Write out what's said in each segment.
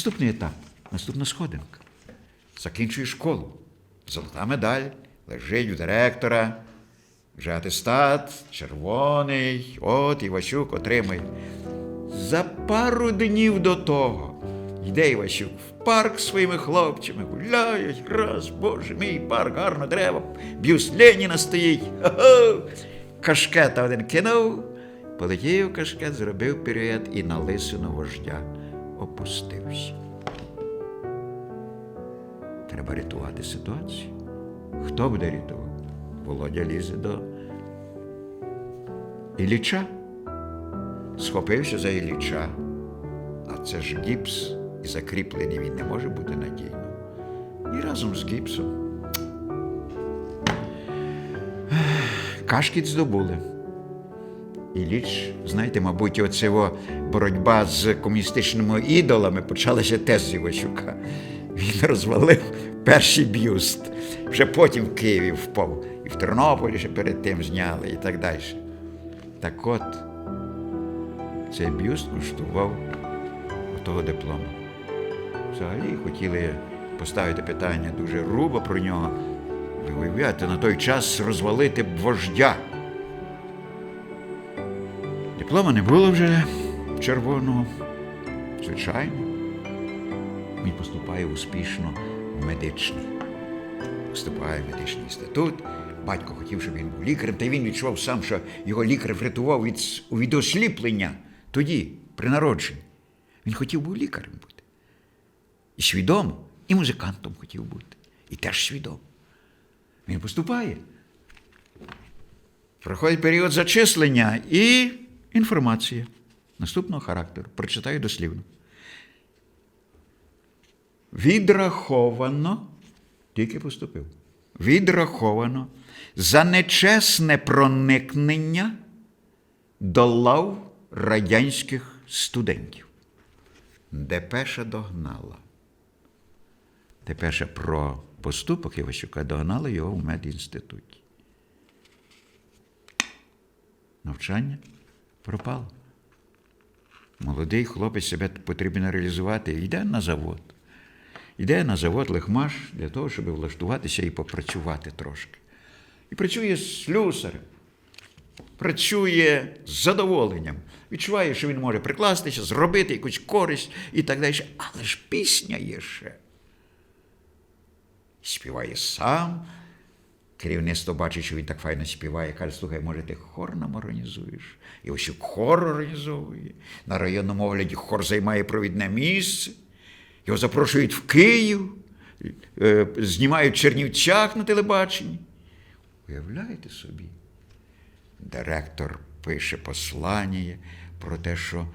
Наступний етап, наступна сходинка. Закінчує школу. Золота медаль лежить у директора. Вже атестат, червоний, от Іващук отримає. За пару днів до того йде Іващук в парк з своїми хлопцями, гуляють, раз, боже мій парк, гарно дерева, б'юст Леніна стоїть. Кашкета один кинув, полетів кашкет, зробив пір'єт і на лисину вождя опустився. Треба рятувати ситуацію. Хто буде рятувати? Володя лізе до Ілліча. Схопився за Ілліча. А це ж гіпс і закріплений він не може бути надійно. І разом з гіпсом. Кашкіт здобули. Ілліч, знаєте, мабуть, оце боротьба з комуністичними ідолами почалася теж з Іващука. Він розвалив перший бюст. Вже потім в Києві впав. І в Тернополі ще перед тим зняли і так далі. Так от, цей бюст коштував того диплому. Взагалі хотіли поставити питання дуже грубо про нього. Ви уявляєте, на той час розвалити вождя. Диплома не було вже червоного. Звичайно. Він поступає успішно в медичний. Вступає в медичний інститут. Батько хотів, щоб він був лікарем, та він відчував сам, що його лікар врятував від, від осліплення тоді, при народженні. Він хотів був лікарем бути. І свідомо, і музикантом хотів бути. І теж свідомо. Він поступає. Проходить період зачислення і інформація наступного характеру. Прочитаю дослівно. Відраховано, тільки поступив. Відраховано за нечесне проникнення до лав радянських студентів. Депеша догнала. Депеша про поступок Іващука догнала його в медінституті. Навчання пропало. Молодий хлопець себе потрібно реалізувати. Йде на завод. Йде на завод лихмаш для того, щоб влаштуватися і попрацювати трошки. І працює з слюсарем. Працює з задоволенням. Відчуває, що він може прикластися, зробити якусь користь і так далі. Але ж пісня є ще. Співає сам. Керівництво бачить, що він так файно співає, каже, слухай, може, ти хор нам організуєш? І ось хор організовує. На районному огляді хор займає провідне місце. Його запрошують в Київ, е, знімають в Чернівцях на телебаченні. Уявляєте собі? Директор пише послання про те, що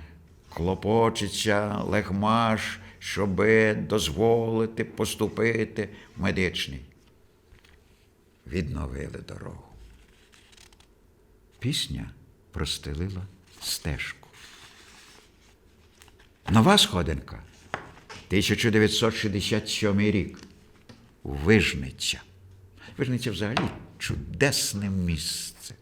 клопочеться легмаш, щоби дозволити поступити в медичний. Відновили дорогу. Пісня простелила стежку. Нова сходинка. 1967 рік. Вижниця. Вижниця взагалі чудесне місце.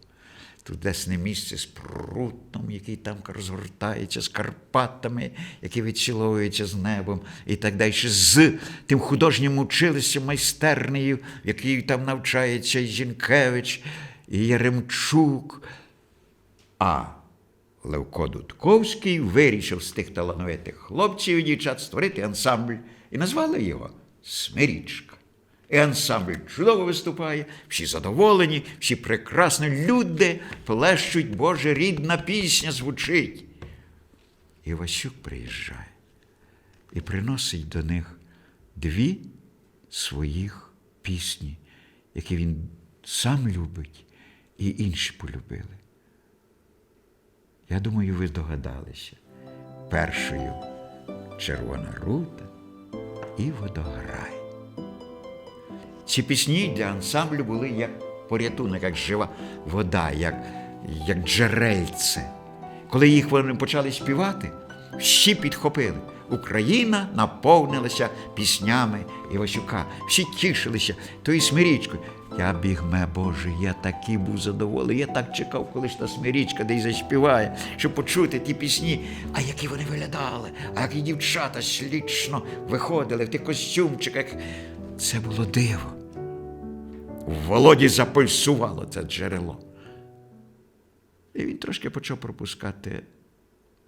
Чудесне місце з прутом, який там розгортається, з Карпатами, які відціловуються з небом, і так далі, з тим художнім училищем майстернею, в якій там навчається і Зінкевич, і Яремчук. А Левко Дудковський вирішив з тих талановитих хлопців і дівчат створити ансамбль і назвали його Смирічка. І ансамбль чудово виступає, всі задоволені, всі прекрасно, люди плещуть, Боже, рідна пісня звучить. І Васюк приїжджає і приносить до них дві своїх пісні, які він сам любить і інші полюбили. Я думаю, ви здогадалися. Першою червона рута і водограй. Ці пісні для ансамблю були як порятунок, як жива вода, як, як джерельце. Коли їх вони почали співати, всі підхопили. Україна наповнилася піснями Івасюка. Всі тішилися тою смирічкою. Я бігме, Боже, я такий був задоволений. Я так чекав, коли ж та смирічка десь заспіває, щоб почути ті пісні. А які вони виглядали, а які дівчата слічно виходили в тих костюмчиках. Це було диво. У Володі запульсувало це джерело. І він трошки почав пропускати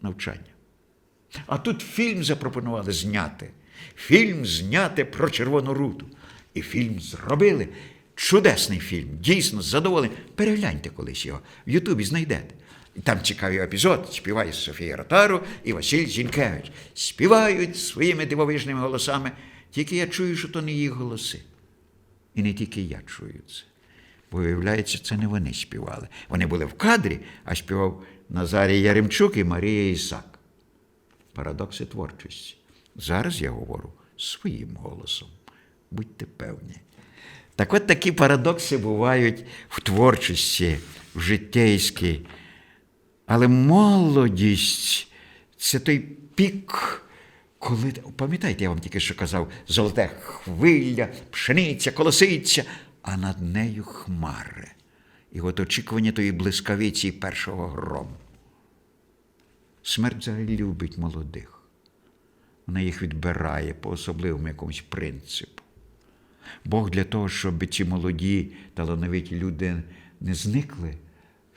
навчання. А тут фільм запропонували зняти. Фільм зняти про Червону руту. І фільм зробили. Чудесний фільм, дійсно задоволений. Перегляньте колись його. В Ютубі знайдете. Там цікавий епізод. Співає Софія Ротару і Василь Зінкевич. Співають своїми дивовижними голосами. Тільки я чую, що то не їх голоси. І не тільки я чую це. Бо, виявляється, це не вони співали. Вони були в кадрі, а співав Назарій Яремчук і Марія Ісак. Парадокси творчості. Зараз я говорю своїм голосом. Будьте певні. Так от такі парадокси бувають в творчості, в життєйській. Але молодість це той пік, коли. Пам'ятаєте, я вам тільки що казав, золоте хвиля, пшениця, колосиця, а над нею хмари. І от очікування тої блискавиці першого грому. Смерть взагалі любить молодих. Вона їх відбирає по особливому якомусь принципу. Бог для того, щоб ці молоді, талановиті люди не зникли,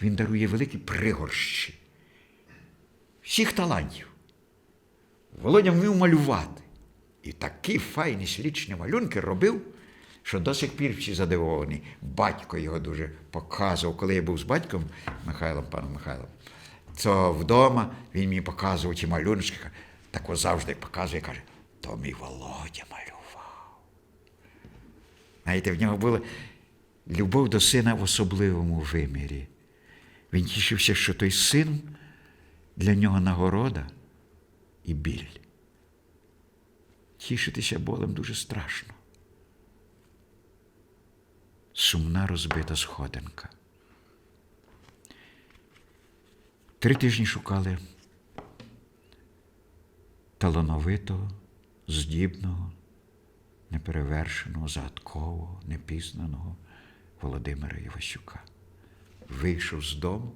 Він дарує великі пригорщі. Всіх талантів. Володя вмів малювати. І такі файні слічні малюнки робив, що до сих пір всі задивовані. Батько його дуже показував, коли я був з батьком Михайлом, паном Михайлом, то вдома він мені показував ті малюнки, так ось завжди показує, каже, то мій Володя малював. Знаєте, в нього була любов до сина в особливому вимірі. Він тішився, що той син для нього нагорода і біль. Тішитися болем дуже страшно. Сумна розбита сходинка. Три тижні шукали талановитого, здібного, неперевершеного, загадкового, непізнаного Володимира Івасюка. Вийшов з дому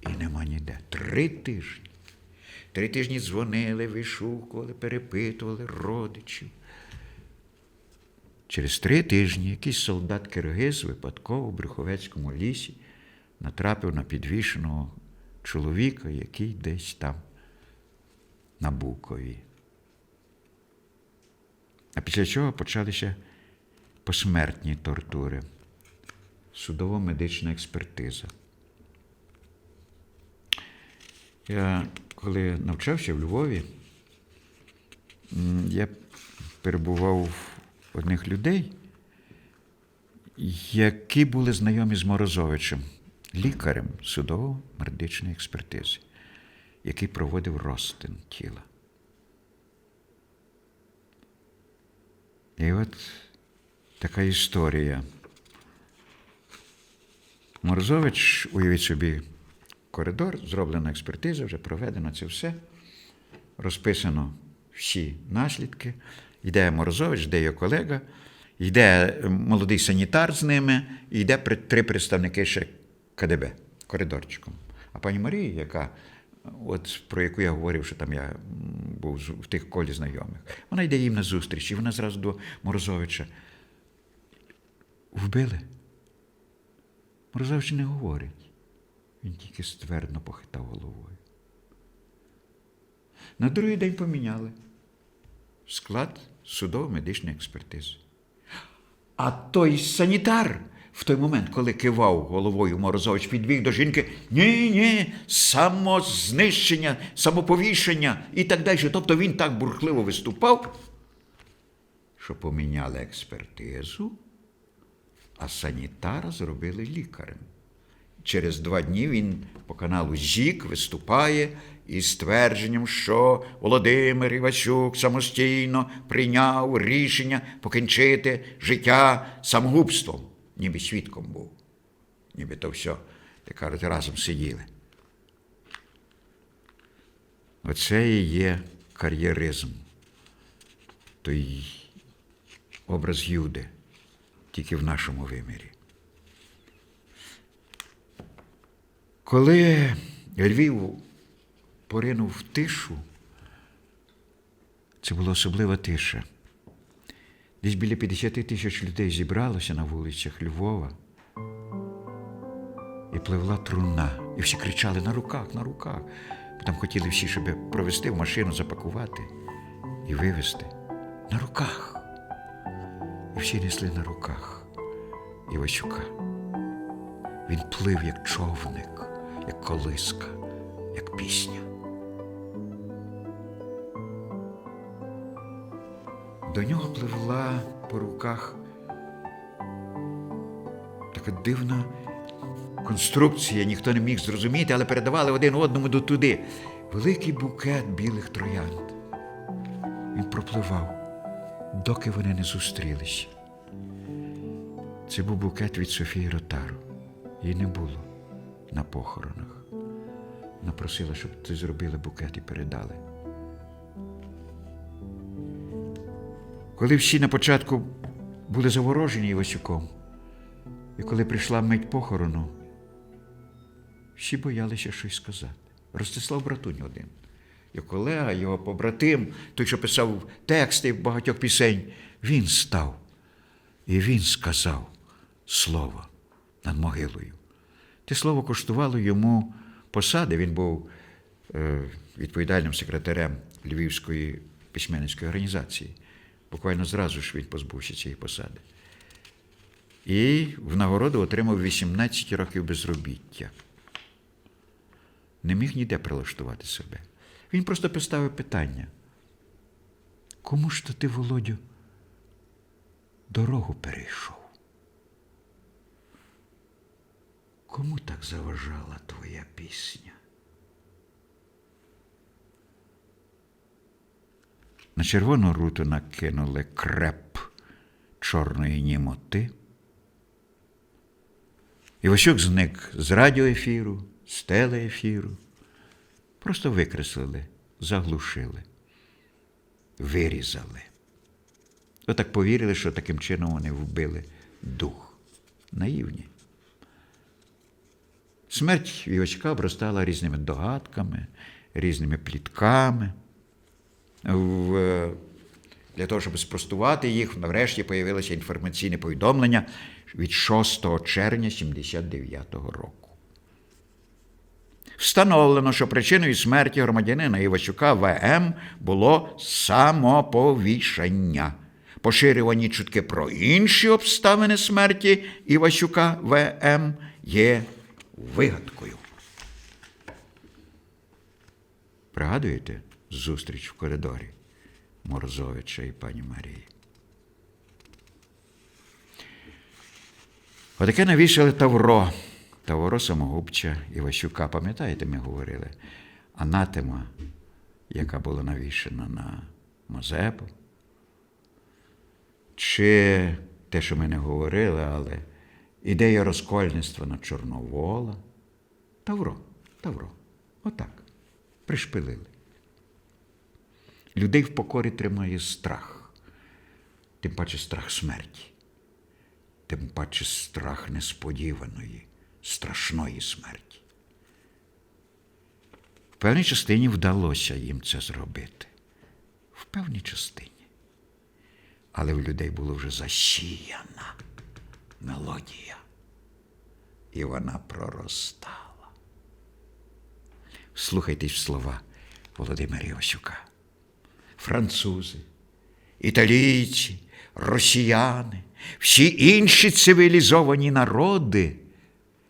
і нема ніде. Три тижні. Три тижні дзвонили, вишукували, перепитували родичів. Через три тижні якийсь солдат Киргиз випадково в Брюховецькому лісі натрапив на підвішеного чоловіка, який десь там на Букові. А після чого почалися посмертні тортури, судово-медична експертиза. Я коли навчався в Львові, я перебував в одних людей, які були знайомі з Морозовичем, лікарем судово-медичної експертизи, який проводив розтин тіла. І от така історія. Морозович, уявіть собі, коридор, зроблена експертиза, вже проведено це все. Розписано всі наслідки. Йде Морозович, йде його колега, йде молодий санітар з ними, і йде три представники ще КДБ коридорчиком. А пані Марія, яка, от про яку я говорив, що там я був в тих колі знайомих, вона йде їм на зустріч, і вона зразу до Морозовича. Вбили? Морозович не говорить. Він тільки ствердно похитав головою. На другий день поміняли склад судово-медичної експертизи. А той санітар в той момент, коли кивав головою Морозович, підбіг до жінки: ні, ні, самознищення, самоповішення і так далі. Тобто він так бурхливо виступав, що поміняли експертизу, а санітара зробили лікарем. Через два дні він по каналу ЗІК виступає із ствердженням, що Володимир Івасюк самостійно прийняв рішення покінчити життя самогубством, ніби свідком був. Ніби то все, як кажуть, разом сиділи. Оце і є кар'єризм, той образ Юди, тільки в нашому вимірі. Коли Львів поринув в тишу, це була особлива тиша. Десь біля 50 тисяч людей зібралося на вулицях Львова. І пливла труна. І всі кричали на руках, на руках. Бо Там хотіли всі, щоб провести в машину, запакувати і вивезти. На руках. І всі несли на руках Івасюка. Він плив як човник, як колиска, як пісня. До нього пливла по руках така дивна конструкція, ніхто не міг зрозуміти, але передавали один одному до туди. Великий букет білих троянд. Він пропливав, доки вони не зустрілися. Це був букет від Софії Ротару. Її не було на похоронах. Вона просила, щоб ти зробили букет і передали. Коли всі на початку були заворожені Івасюком, і коли прийшла мить похорону, всі боялися щось сказати. Ростислав Братунь один. Його колега, його побратим, той, що писав тексти багатьох пісень, він став. І він сказав слово над могилою. Те слово коштувало йому посади. Він був е, відповідальним секретарем Львівської письменницької організації. Буквально зразу ж він позбувся цієї посади. І в нагороду отримав 18 років безробіття. Не міг ніде прилаштувати себе. Він просто поставив питання. Кому ж то ти, Володю, дорогу перейшов? Кому так заважала твоя пісня? На червону руту накинули креп чорної німоти. Івасюк зник з радіоефіру, з телеефіру. Просто викреслили, заглушили, вирізали. Отак повірили, що таким чином вони вбили дух. Наївні. Смерть Івачка обростала різними догадками, різними плітками. В, для того, щоб спростувати їх, нарешті появилося інформаційне повідомлення від 6 червня 79-го року. Встановлено, що причиною смерті громадянина Івасюка ВМ було самоповішення. Поширювані чутки про інші обставини смерті Івасюка ВМ є вигадкою. Пригадуєте зустріч в коридорі Морозовича і пані Марії? Отаке навішали Тавро, Тавро самогубча Івасюка. Пам'ятаєте, ми говорили? Анатема, яка була навішена на Мазепу. Чи те, що ми не говорили, але ідея розкольництва на Чорновола. Тавро, Тавро. Отак. Пришпилили. Людей в покорі тримає страх, тим паче страх смерті, тим паче страх несподіваної, страшної смерті. В певній частині вдалося їм це зробити. В певній частині. Але в людей було вже засіяна мелодія, і вона проростала. Слухайтесь слова Володимира Івасюка. Французи, італійці, росіяни, всі інші цивілізовані народи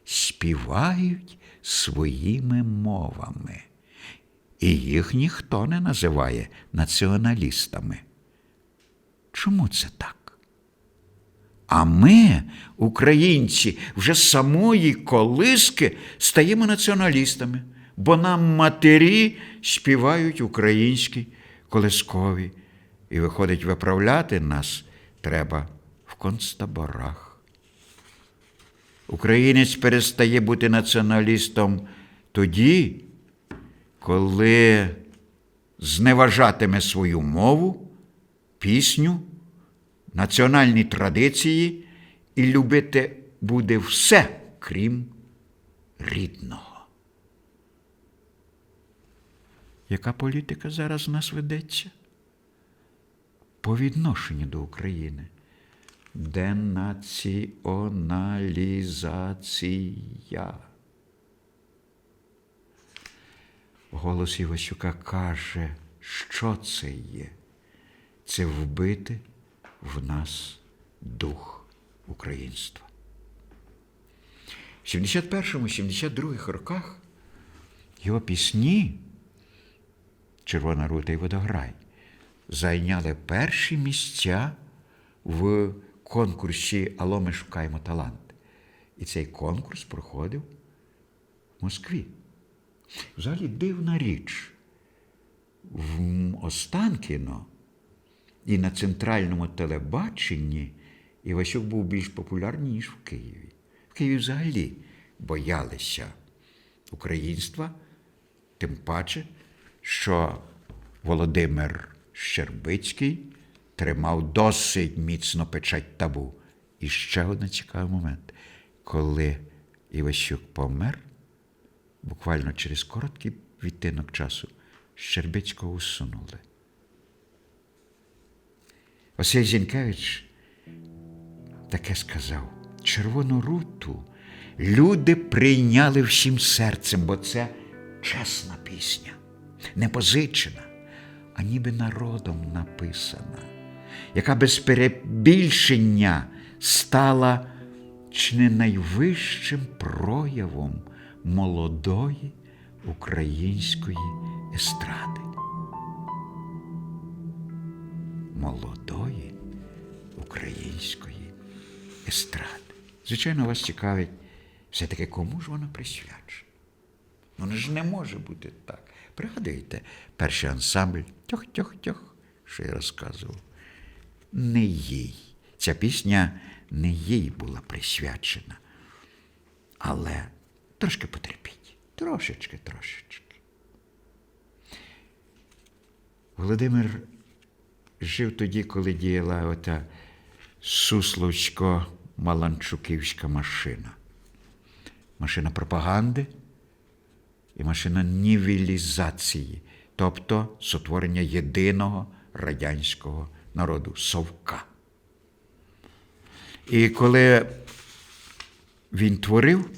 співають своїми мовами, і їх ніхто не називає націоналістами. Чому це так? А ми, українці, вже з самої колиски стаємо націоналістами, бо нам матері співають українські колискові, і виходить, виправляти нас треба в концтаборах. Українець перестає бути націоналістом тоді, коли зневажатиме свою мову, пісню, національні традиції і любити буде все, крім рідного. Яка політика зараз у нас ведеться? По відношенню до України. Денаціоналізація. Голос Івасюка каже, що це є? Це вбити в нас дух українства. В 71-72 роках його пісні Червона рута і водограй зайняли перші місця в конкурсі Ало ми шукаємо талант. І цей конкурс проходив в Москві. Взагалі дивна річ. В Останкіно і на центральному телебаченні Івасюк був більш популярний, ніж в Києві. В Києві взагалі боялися українства, тим паче, що Володимир Щербицький тримав досить міцно печать табу. І ще один цікавий момент. Коли Івасюк помер, буквально через короткий відтинок часу Щербицького усунули. Василь Зінкевич таке сказав: Червону руту люди прийняли всім серцем, бо це чесна пісня, не позичена, а ніби народом написана, яка без перебільшення стала чи не найвищим проявом молодої української естради. Молодої української естради. Звичайно, вас цікавить все-таки кому ж вона присвячена? Ну, ж не може бути так. Пригадуйте, перший ансамбль тьох-тьох-тьох, що я розказував. Не їй. Ця пісня не їй була присвячена. Але трошки потерпіть. Трошечки, трошечки. Володимир жив тоді, коли діяла ота сусловсько-маланчуківська машина. Машина пропаганди і машина нівелізації, тобто сотворення єдиного радянського народу совка. І коли він творив,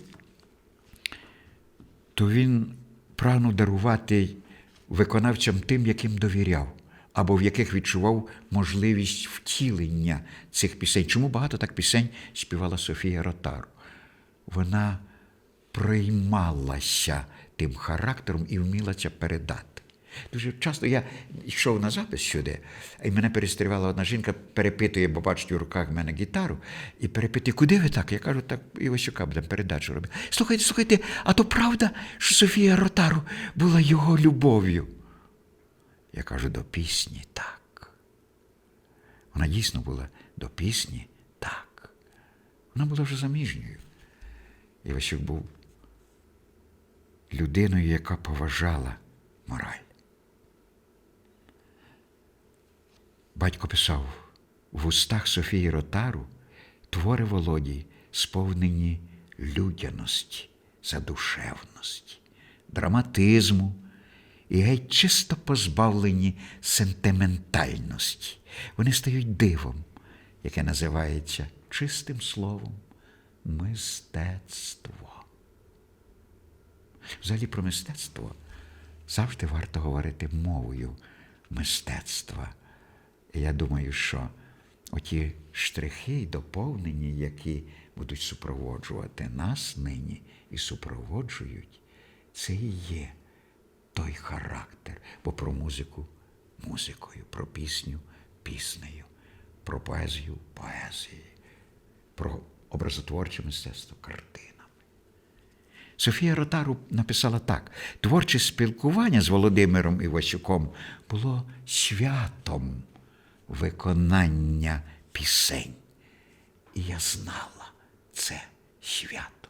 то він прагнув дарувати виконавцям тим, яким довіряв, або в яких відчував можливість втілення цих пісень. Чому багато так пісень співала Софія Ротару? Вона приймалася тим характером і вміла це передати. Дуже часто я йшов на запис сюди, і мене перестрівала одна жінка, перепитує, бо бачить у руках в мене гітару, і перепитує, куди ви так? Я кажу, так Івасюка будемо передачу робити. Слухайте, слухайте, а то правда, що Софія Ротару була його любов'ю? Я кажу, до пісні так. Вона дійсно була до пісні так. Вона була вже заміжньою. Івасюк був людиною, яка поважала мораль. Батько писав, в устах Софії Ротару твори Володі сповнені людяності, задушевності, драматизму і геть чисто позбавлені сентиментальності. Вони стають дивом, яке називається чистим словом мистецтво. Взагалі про мистецтво завжди варто говорити мовою мистецтва. І я думаю, що оті штрихи й доповнення, які будуть супроводжувати нас нині і супроводжують, це і є той характер. Бо про музику музикою, про пісню піснею, про поезію поезією, про образотворче мистецтво картинами. Софія Ротару написала так: творче спілкування з Володимиром Івасюком було святом виконання пісень. І я знала це свято.